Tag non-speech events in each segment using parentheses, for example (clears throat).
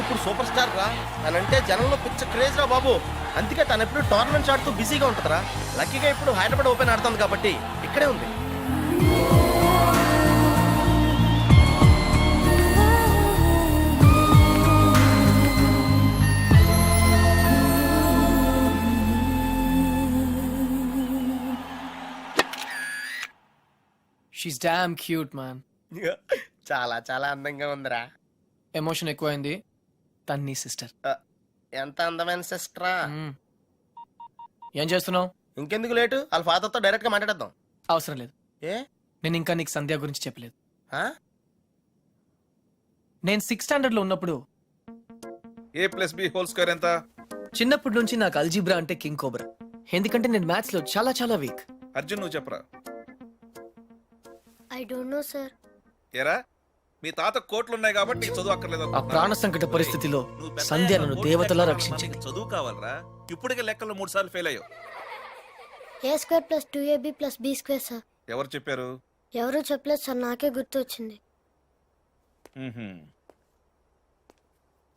ఇప్పుడు super star రా. తనంటే జనంలో పిచ్చ క్రేజ్ రా బాబు. అందుకే తను ఎప్పుడు టోర్నమెంట్స్ ఆడుతూ బిజీగా ఉంటుందిరా. లక్కీగా ఇప్పుడు హైదరాబాద్ ఓపెన్ ఆడుతుంది కాబట్టి ఇక్కడే ఉంది. షీస్ డామ్ క్యూట్ మ్యాన్ చాలా చాలా అందంగా ఉందిరా. ఎమోషన్ ఎక్కువైంది. తన్ని సిస్టర్ ఎంత అందమైన సిస్టరా ఏం చేస్తున్నావు? ఇంకెందుకు లేటు? వాళ్ళ ఫాదర్తో డైరెక్ట్గా మాట్లాడేద్దాం. అవసరం లేదు. ఏ? నేను ఇంకా నీకు సంధ్య గురించి చెప్పలేదు. ఆ? నేను సిక్స్ స్టాండర్డ్లో ఉన్నప్పుడు A plus B whole square ఎంత? చిన్నప్పటి నుంచి నాకు అల్జీబ్రా అంటే కింగ్ కోబ్రా ఎందుకంటే నేను మ్యాథ్స్లో చాలా చాలా వీక్ అర్జున్ నువ్వు చెప్పరా? ఐ డోంట్ నో సార్ ఏరా? మీ తాత కోట్లు ఉన్నాయి కాబట్టి నీకు చదువు అక్కర్లేదు ఆ? ప్రాణ సంకట పరిస్థితిలో నువ్వు పెద్ద సంధ్య అయ్యాక నన్ను కోట్లు దేవతలా రక్షించింది. చదువు కావాలరా? ఇప్పటికే లెక్కలు మూడు సార్లు ఫెయిల్ అయ్యావు. A square plus two AB plus B square sir? ఎవరు చెప్పారు? ఎవరూ చెప్పలేదు సార్ నాకే గుర్తు వచ్చింది.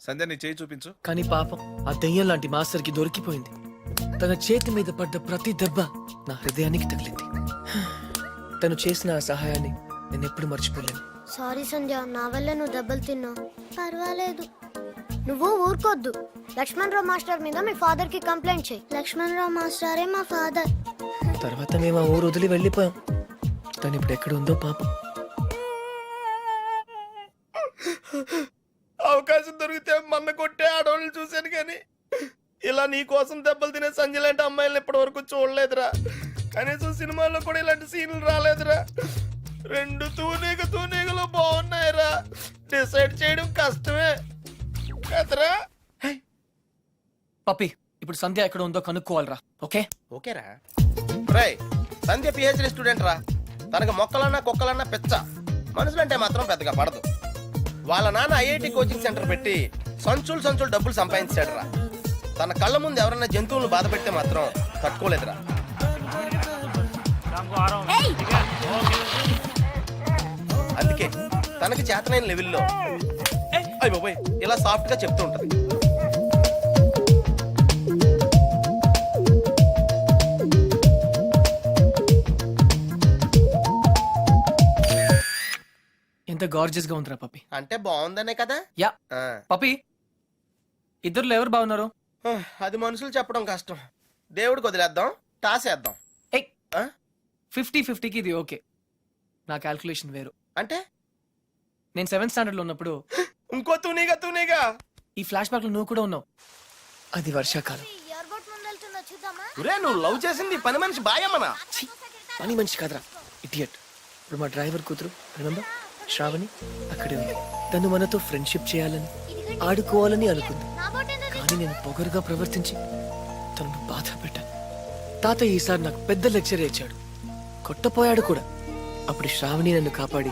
సంధ్య నీ చేయి చూపించు. కానీ పాపం ఆ దెయ్యం లాంటి మాస్టర్కి దొరికిపోయింది. తన చేతి మీద పడ్డ ప్రతి దెబ్బ నా హృదయానికి తగిలింది. తను చేసిన ఆ సహాయాన్ని నేను ఎప్పుడు మర్చిపోలేను. సారీ సంధ్య నా వల్ల నువ్వు దెబ్బలు తిన్నావు. పర్వాలేదు. నువ్వు ఊరుకోద్దు. లక్ష్మణ్ రావు మాస్టర్ మీద మీ ఫాదర్కి కంప్లైంట్ చేయి. లక్ష్మణ్ రావు మాస్టరే మా ఫాదర్. తర్వాత మేము ఆ ఊరు వదిలి వెళ్ళిపోయాం. తను ఇప్పుడు ఎక్కడ ఉందో పాపం. అవకాశం దొరికితే మన్న కొట్టే ఆడవాళ్ళని చూశాను కానీ ఇలా నీ కోసం దెబ్బలు తినే సంజయ్ లాంటి అమ్మాయిలను ఇప్పటి వరకు చూడలేదురా. కనీసం సినిమాల్లో కూడా ఇలాంటి సీన్లు రాలేదురా. రెండు తూనీగ తూనీగలు బాగున్నాయిరా. డిసైడ్ చేయడం కష్టమే. కదరా? పప్పి ఇప్పుడు సంధ్య ఎక్కడ ఉందో కనుక్కోవాలరా ఓకే? ఓకేరా. రై సంధ్య పిహెచ్డి స్టూడెంట్ రా. తనకు మొక్కలన్నా కుక్కలన్నా పెచ్చ. మనుషులంటే మాత్రం పెద్దగా పడదు. వాళ్ళ నాన్న ఐఐటి కోచింగ్ సెంటర్ పెట్టి సంచులు సంచులు డబ్బులు సంపాదించాడు రా తన కళ్ళ ముందు ఎవరన్నా జంతువులను బాధ పెడితే మాత్రం తట్టుకోలేదురా. అందుకే తనకి చేతనైన లెవెల్లో. అయ్య బాబోయ్ ఇలా సాఫ్ట్గా చెప్తూ ఉంటది. ఎంత గార్జియస్గా ఉందిరా పప్పి. అంటే బాగుందనే కదా? యా. ఆ. పప్పి ఇద్దరులో ఎవరు బాగున్నారు? ఆ, అది మనుషులు చెప్పడం కష్టం. దేవుడికి వదిలేద్దాం టాస్ వేద్దాం ఏయ్. ఆ? ఫిఫ్టీ ఫిఫ్టీకి ఇది ఓకే. నా క్యాల్కులేషన్ వేరు. అంటే? నేను సెవెంత్ స్టాండర్డ్లో ఉన్నప్పుడు (gasps) ఇంకో తూనీగా తూనీగా. ఈ ఫ్లాష్ బ్యాక్లో నువ్వు కూడా ఉన్నావు. అది వర్షాకాలం. ఒరే నువ్వు లవ్ చేసింది పని మనిషి బాయమ్మనా? ఛీ, పని మనిషి కాదురా ఇడియట్. ఇప్పుడు మా డ్రైవర్ కూతురు రిమెంబర్ శ్రావణి అక్కడే ఉంది. తను మనతో ఫ్రెండ్షిప్ చేయాలని ఆడుకోవాలని అనుకుంది. కానీ నేను పొగరుగా ప్రవర్తించి తనను బాధ పెట్టాను. తాతయ్య ఈసారి నాకు పెద్ద లెక్చర్ ఇచ్చాడు. కొట్టపోయాడు కూడా. అప్పుడు శ్రావణి నన్ను కాపాడి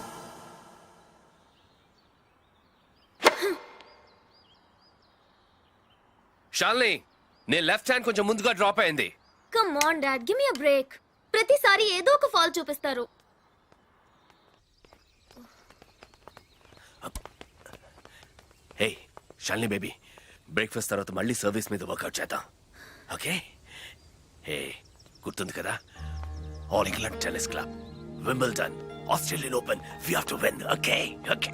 షాల్ని నీ లెఫ్ట్ హ్యాండ్ కొంచెం ముందుగా డ్రాప్ అయింది. Come on dad give me a break ప్రతిసారి ఏదో ఒక ఫాల్ చూపిస్తారు. హే షాలిని బేబీ బ్రేక్ఫాస్ట్ తర్వాత మళ్ళీ సర్వీస్ మీద వర్కౌట్ చేద్దాం. ఓకే హే గుర్తుంది కదా? All England Tennis Club Wimbledon Australian Open we have to win okay okay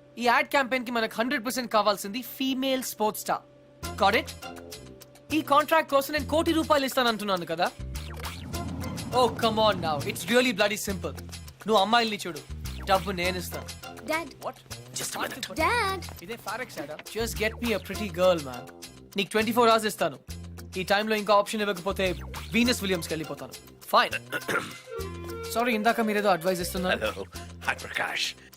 ఈ యాడ్ క్యాంపెయిన్కి మనకు హండ్రెడ్ పర్సెంట్ కావాల్సింది female sports star got it ఈ కాంట్రాక్ట్ కోసం నేను కోటి రూపాయలు ఇస్తానంటున్నాను కదా? ఓ come on now it's really bloody simple నువ్వు అమ్మాయిల్ని చూడు. డబ్బు నేను ఇస్తాను. డాడ్ వాట్ జస్ట్ డాడ్ ఇదే ఫారెక్స్ యాడా just get me a pretty girl man నీకు ట్వంటీ ఫోర్ అవర్స్ ఇస్తాను. ఈ టైంలో ఇంకా ఆప్షన్ ఇవ్వకపోతే వీనస్ విలియమ్స్కి వెళ్ళిపోతాను. ఫైన్ సారీ (clears throat) ఇందాక మీరేదో అడ్వైస్ ఇస్తున్నారు. Hello hi Prakash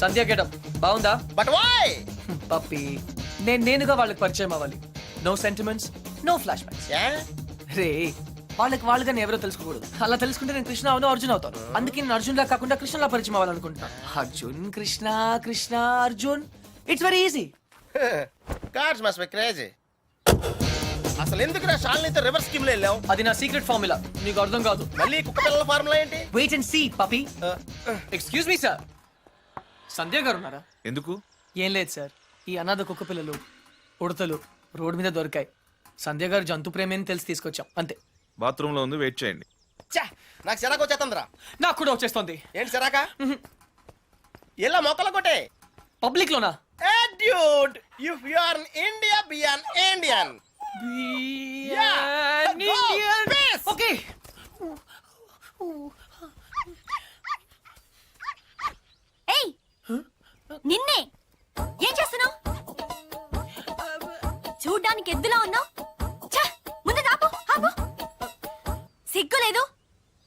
Sandhya getup బాగుందా? బట్ వై పప్పి నేను నేనుగా వాళ్ళకి పరిచయం అవ్వాలి. No sentiments no flashbacks రే వాళ్ళకి వాళ్ళుగా నేను ఎవరో తెలుసుకోకూడదు. అలా తెలుసుకుంటే నేను కృష్ణ అవును అర్జున్ అవుతాను. అందుకే నేను అర్జున్ లా కాకుండా కృష్ణలా పరిచయం అవ్వాలనుకుంటున్నాను Arjun Krishna Krishna Arjun. It's very easy cars must be crazy అసలు ఎందుకురా షాల్నీతో రివర్స్ స్కీమ్లో వెళ్ళావు? అది నా సీక్రెట్ ఫార్ములా నీకు అర్థం కాదు. మళ్ళీ కుక్క పిల్లల ఫార్ములా ఏంటి? Wait and see puppy excuse me sir Sandhya గారు ఉన్నారా? ఎందుకు? ఏం లేదు సార్ ఈ అనాథ కుక్క పిల్లలు ఉడతలు రోడ్డు మీద దొరికాయి. సంధ్య గారు జంతు ప్రేమని తెలిసి తీసుకొచ్చాం. అంతే. బాత్రూమ్లో ఉంది వెయిట్ చేయండి. ఛా, నాకు సిరాకు వచ్చేస్తుందిరా. నాకు కూడా వచ్చేస్తుంది. ఏంటి సిరాక? ఇలా మొక్కలు కొట్టే? పబ్లిక్ లోనా? ఏ dude if you are India an Indian Yeah, go, peace. Okay ఏయ్ నిన్నే ఏం చేస్తున్నావు? చూడ్డానికి ఎద్దులా ఉన్నావు? ముందు ఆపు ఆపు. సిగ్గు లేదు.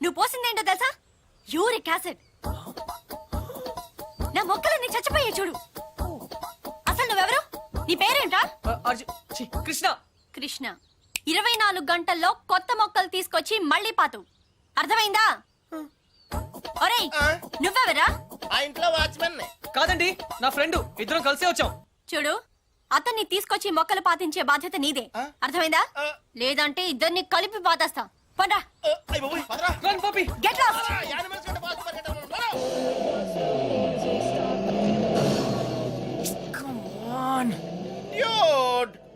నువ్వు పోసిందేంటో తెలుసా? Uric acid. నా మొక్కలన్నీ చచ్చిపోయాయి చూడు. అసలు నువ్వెవరు? నీ పేరేంట్రా? అర్జున్ కృష్ణ. కృష్ణ. ఇరవై నాలుగు గంటల్లో కొత్త మొక్కలు తీసుకొచ్చి మళ్ళీ పాతు. అర్థమైందా? ఒరేయ్ ఆ? నువ్వెవరా? ఆ ఇంట్లో వాచ్మెన్. కాదండి నా ఫ్రెండ్. ఇద్దరం కలిసే వచ్చాం. చూడు అతన్ని తీసుకొచ్చి మొక్కలు పాతించే బాధ్యత నీదే. అర్థమైందా? లేదంటే ఇద్దరిని కలిపి పాతేస్తా. పండ్రా గెట్ లాస్ట్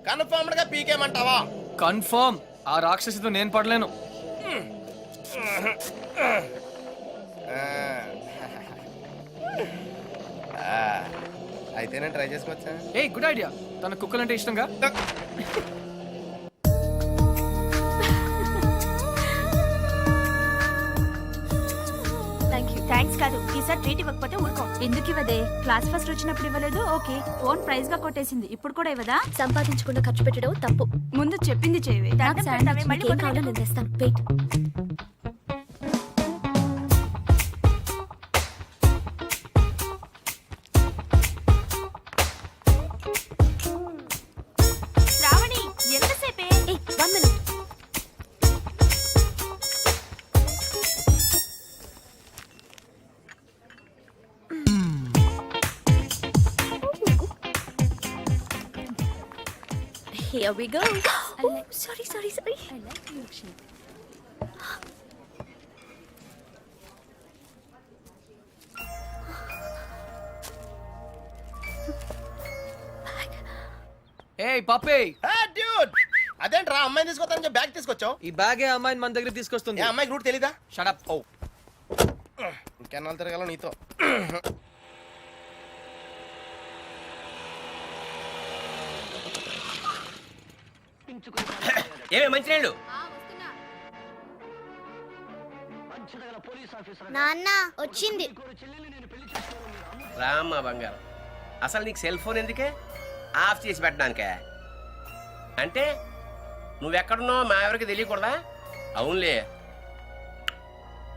కన్ఫర్మ్డ్గా పీకేమంటావా కన్ఫర్మ్ ఆ రాక్షసితో నేను పడలేను. అయితే నేను ట్రై చేసుకోవచ్చా? ఏ గుడ్ ఐడియా తన కుక్కలంటే ఇష్టంగా? థ్యాంక్స్ కాదు. ఈసారి ట్రీట్ ఇవ్వకపోతే ఊరుకో. ఎందుకు ఇవ్వదే? క్లాస్ ఫస్ట్ వచ్చినప్పుడు ఇవ్వలేదు. ఓకే. ఓన్ ప్రైజ్గా కొట్టేసింది. ఇప్పుడు కూడా ఇవ్వదా? సంపాదించకుండా ఖర్చు పెట్టడం తప్పు. ముందు చెప్పింది చేయవే. నీకేం కావాలో నేను తెస్తాను. Wait Here we go. (gasps) Oh, sorry, sorry, sorry. ఏ పప్పే డ్యూడ్ అదేంట్రా అమ్మాయిని తీసుకొస్తానని చెప్పి బ్యాగ్ తీసుకొచ్చావు? ఈ బ్యాగే అమ్మాయిని మన దగ్గర తీసుకొస్తుంది. ఏ అమ్మాయికి రూట్ తెలీదా? షడప్ ఓ. ఇంకెన్నాళ్ళు తిరగాల నీతో. ఏమే మంచినీళ్ళు? నాన్న వచ్చింది. రామ్మ బంగారం. అసలు నీకు సెల్ ఫోన్ ఎందుకే? ఆఫ్ చేసి పెట్టడానికే. అంటే నువ్వెక్కడున్నావు మా ఎవరికి తెలియకూడదా? అవునులే.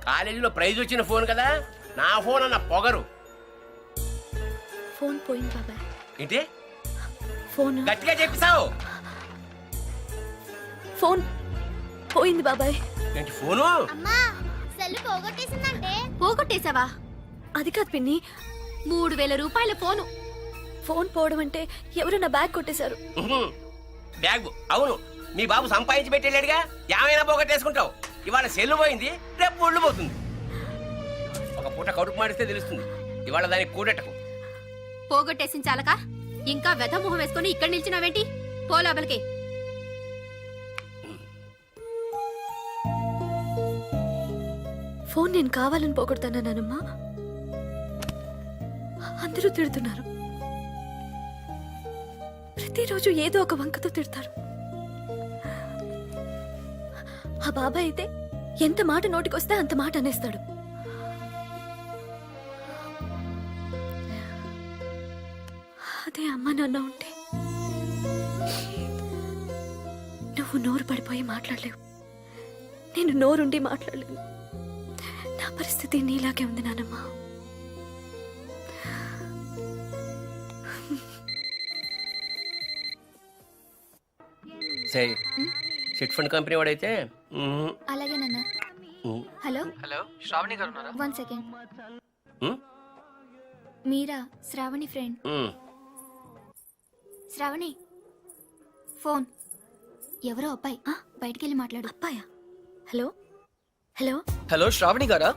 కాలేజీలో ప్రైజ్ వచ్చిన ఫోన్ కదా? నా ఫోన్ అన్న పొగరు. ఫోన్ పోయింది బాబాయ్. ఏంటి? ఫోన్. గట్టిగా చెప్పిసావు ఫోన్. పోయింది బాబాయ్. ఏంటి ఫోను? అమ్మా సెల్ పోగొట్టేసిందంటే. పోగొట్టేశావా? అది కాదు పిన్ని మూడు వేల రూపాయల ఫోను. ఫోన్ పోవడం అంటే ఎవరు నా బ్యాగ్ కొట్టేశారు. బ్యాగ్ అవును. మీ బాబు సంపాదించి పెట్టేళ్ళాడుగా ఏమైనా పోగొట్టేసుకుంటావు. ఇవాళ సెల్లు పోయింది రేపు ఒళ్ళు పోతుంది. ఒక పూట కడుపు మాడిస్తే తెలుస్తుంది. ఇవాళ దానికి కూడెట్టకు. పోగొట్టేసిన చాలక ఇంకా వెధ మొహం వేసుకొని ఇక్కడ నిల్చున్నావేంటి పో లోపలికి. ఫోన్ నేను కావాలని పోగొడతానమ్మా అందరూ తిడుతున్నారు. ప్రతిరోజు ఏదో ఒక వంకతో తిడతారు. ఆ బాబాయ్ అయితే ఎంత మాట నోటికొస్తే అంత మాట అనేస్తాడు. అదే అమ్మ నాన్న ఉంటే నువ్వు నోరు పడిపోయి మాట్లాడలేవు. నేను నోరుండి మాట్లాడలేను. పరిస్థితి నీలాగే ఉంది నానమ్మ. సరే. చిట్ ఫండ్ కంపెనీ వాడైతే అలాగే నాన్న. హలో? హలో శ్రావణి గారు ఉన్నారా? One second. మీరా? శ్రావణి ఫ్రెండ్. శ్రావణి. ఫోన్. ఎవరో అబ్బాయి. బయటికి వెళ్ళి మాట్లాడు. అప్పాయా హలో? హలో? హలో శ్రావణి గారా?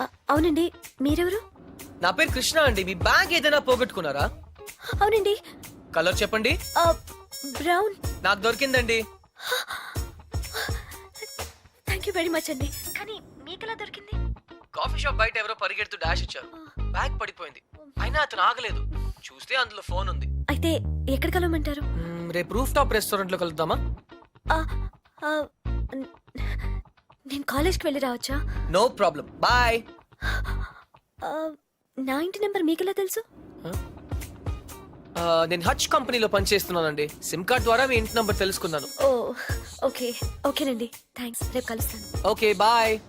అ- అవునండి మీరెవరు? నా పేరు కృష్ణ అండి. మీ బ్యాగ్ ఏదైనా పోగొట్టుకున్నారా? అవునండి. కలర్ చెప్పండి. ఆ, బ్రౌన్. నాకు దొరికిందండి. థ్యాంక్ యూ వెరీ మచ్ అండి. కానీ మీకెలా దొరికింది? కాఫీ షాప్ బయట ఎవరో పరిగెడుతూ డాష్ ఇచ్చారు. బ్యాగ్ పడిపోయింది. అయినా అతను ఆగలేదు. చూస్తే అందులో ఫోన్ ఉంది. అయితే ఎక్కడ కలవమంటారు? మ్మ్, రేపు రూఫ్ టాప్ రెస్టారెంట్లో కలుద్దామా? ఆ, ఆ, న- నేను కాలేజ్కి వెళ్ళి రావచ్చా? No problem. బాయ్. ఆ, నా ఇంటి నెంబర్ మీకెలా తెలుసు? నేను హచ్ కంపెనీలో పనిచేస్తున్నానండి. సిమ్ కార్డ్ ద్వారా మీ ఇంటి నంబర్ తెలుసుకున్నాను. ఓ ఓకే. ఓకేనండి. థ్యాంక్స్ రేపు కలుస్తాను. Okay bye.